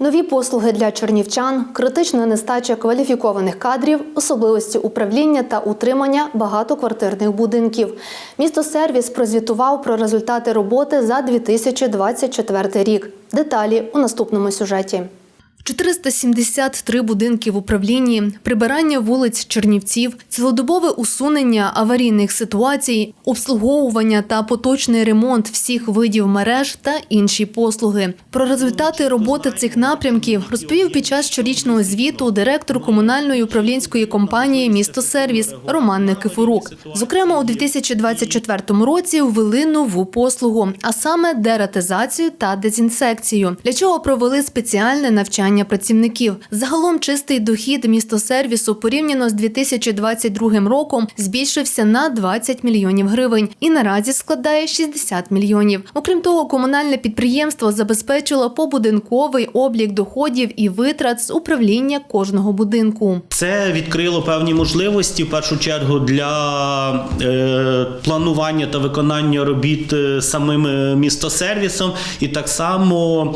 Нові послуги для чернівчан, критична нестача кваліфікованих кадрів, особливості управління та утримання багатоквартирних будинків. Місто сервіс прозвітував про результати роботи за 2024 рік. Деталі у наступному сюжеті. 473 будинки в управлінні, прибирання вулиць Чернівців, цілодобове усунення аварійних ситуацій, обслуговування та поточний ремонт всіх видів мереж та інші послуги. Про результати роботи цих напрямків розповів під час щорічного звіту директор комунальної управлінської компанії Місто Сервіс Роман Никифорук. Зокрема, у 2024 році ввели нову послугу, а саме дератизацію та дезінсекцію, для чого провели спеціальне навчання працівників. Загалом чистий дохід містосервісу порівняно з 2022 роком збільшився на 20 мільйонів гривень і наразі складає 60 мільйонів. Окрім того, комунальне підприємство забезпечило побудинковий облік доходів і витрат з управління кожного будинку. Це відкрило певні можливості в першу чергу для е, планування та виконання робіт е, самим е, містосервісом, і так само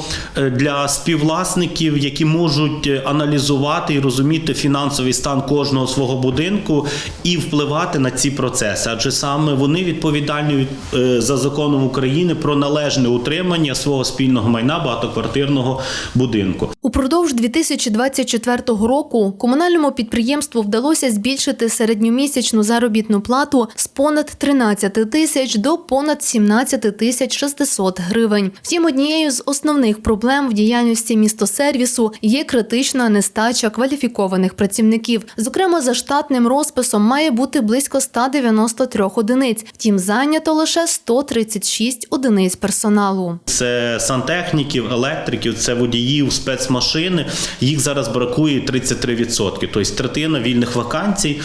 для співвласників, які можуть е, аналізувати і розуміти фінансовий стан кожного свого будинку і впливати на ці процеси. Адже саме вони відповідальні е, за законом України про належне утримання свого спільного майна багатоквартирного будинку. Упродовж 2024 року комунальному підприємству вдалося збільшити середньомісячну заробітну плату з понад 13 тисяч до понад 17 тисяч 600 гривень. Втім, однією з основних проблем в діяльності містосервісу є критична нестача кваліфікованих працівників. Зокрема, за штатним розписом має бути близько 193 одиниць. Втім, зайнято лише 136 одиниць персоналу. Це сантехніків, електриків, це водіїв, спецмашини. Їх зараз бракує 33%. Тобто третина вільних вакансій.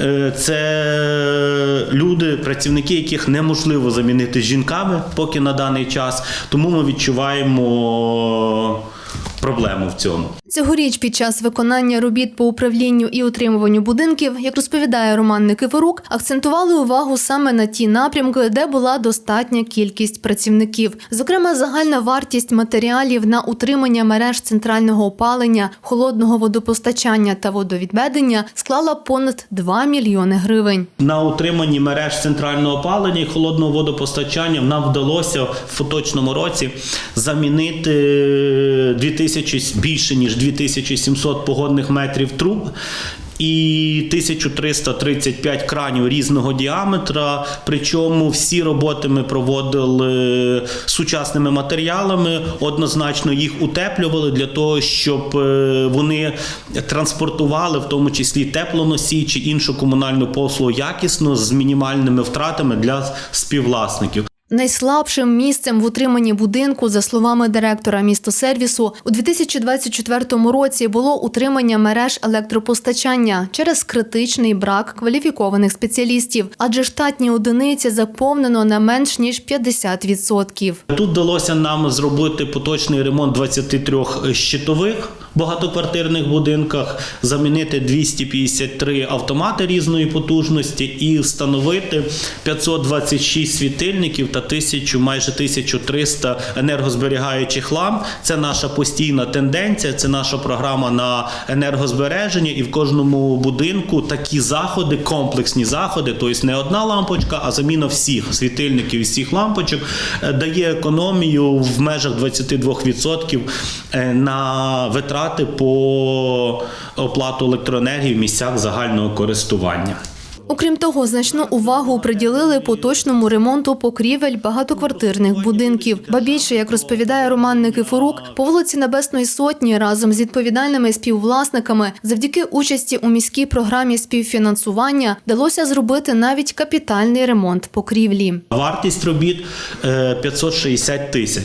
Е, Це люди, працівники, яких неможливо замінити жінками поки на даний час. Тому ми відчуваємо проблему в цьому. Цьогоріч під час виконання робіт по управлінню і утримуванню будинків, як розповідає Роман Никифорук, акцентували увагу саме на ті напрямки, де була достатня кількість працівників. Зокрема, загальна вартість матеріалів на утримання мереж центрального опалення, холодного водопостачання та водовідведення склала понад 2 мільйони гривень. На утриманні мереж центрального опалення і холодного водопостачання нам вдалося в поточному році замінити 2000, більше ніж 2700 погодних метрів труб. І 1335 кранів різного діаметра. Причому всі роботи ми проводили сучасними матеріалами, однозначно їх утеплювали для того, щоб е, вони транспортували, в тому числі теплоносій чи іншу комунальну послугу якісно з мінімальними втратами для співвласників. Найслабшим місцем в утриманні будинку, за словами директора містосервісу, у 2024 році було утримання мереж електропостачання через критичний брак кваліфікованих спеціалістів, адже штатні одиниці заповнено на менш ніж 50%. Тут вдалося нам зробити поточний ремонт 23 щитових багатоквартирних будинках, замінити 253 автомати різної потужності і встановити 526 світильників та 1000, майже 1300 енергозберігаючих ламп. Це наша постійна тенденція, це наша програма на енергозбереження, і в кожному будинку такі заходи, комплексні заходи, тобто не одна лампочка, а заміна всіх світильників і всіх лампочок е, дає економію в межах 22% е, на витрати по оплату електроенергії в місцях загального користування. Окрім того, значну увагу приділили поточному ремонту покрівель багатоквартирних будинків. Ба більше, як розповідає Роман Никифорук, по вулиці Небесної Сотні разом з відповідальними співвласниками завдяки участі у міській програмі співфінансування вдалося зробити навіть капітальний ремонт покрівлі. Вартість робіт е, 560 тисяч.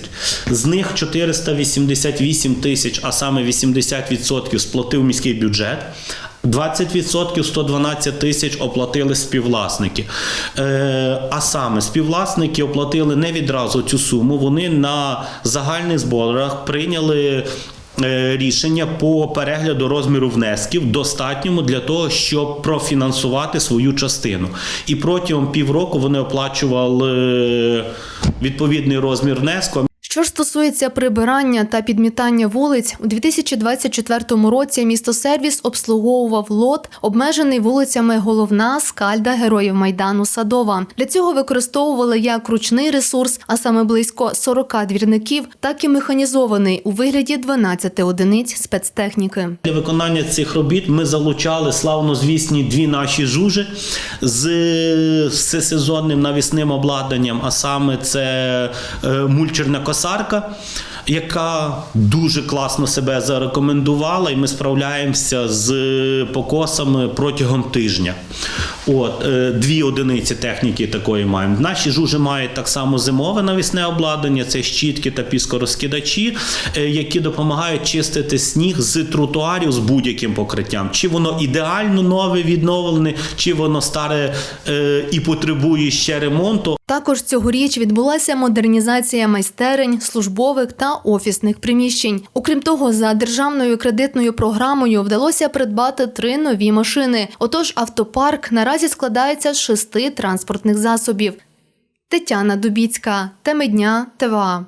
З них 488 тисяч, а саме 80% сплатив міський бюджет. 20% 112 тисяч оплатили співвласники. Е, а саме співвласники оплатили не відразу цю суму. Вони на загальних зборах прийняли. е, Рішення по перегляду розміру внесків достатньому для того, щоб профінансувати свою частину. І протягом півроку вони оплачували е, відповідний розмір внеску. Що ж стосується прибирання та підмітання вулиць, у 2024 році місто сервіс обслуговував лот, обмежений вулицями Головна, Скальда, Героїв Майдану, Садова. Для цього використовували як ручний ресурс, а саме близько 40 двірників, так і механізований у вигляді 12 одиниць спецтехніки. Для виконання цих робіт ми залучали славнозвісні дві наші жужи з всесезонним навісним обладнанням, а саме це е, мульчерна косарка. Яка дуже класно себе зарекомендувала, і ми справляємося з покосами протягом тижня. От е, дві одиниці техніки такої маємо. Наші жужи мають так само зимове навісне обладнання, це щітки та піскорозкидачі, е, які допомагають чистити сніг з тротуарів з будь-яким покриттям. Чи воно ідеально нове відновлене, чи воно старе е, і потребує ще ремонту. Також цьогоріч відбулася модернізація майстерень, службових та офісних приміщень. Окрім того, за державною кредитною програмою вдалося придбати три нові машини. Отож, автопарк наразі складається з шести транспортних засобів. Тетяна Дубіцька, Теми дня, ТВА.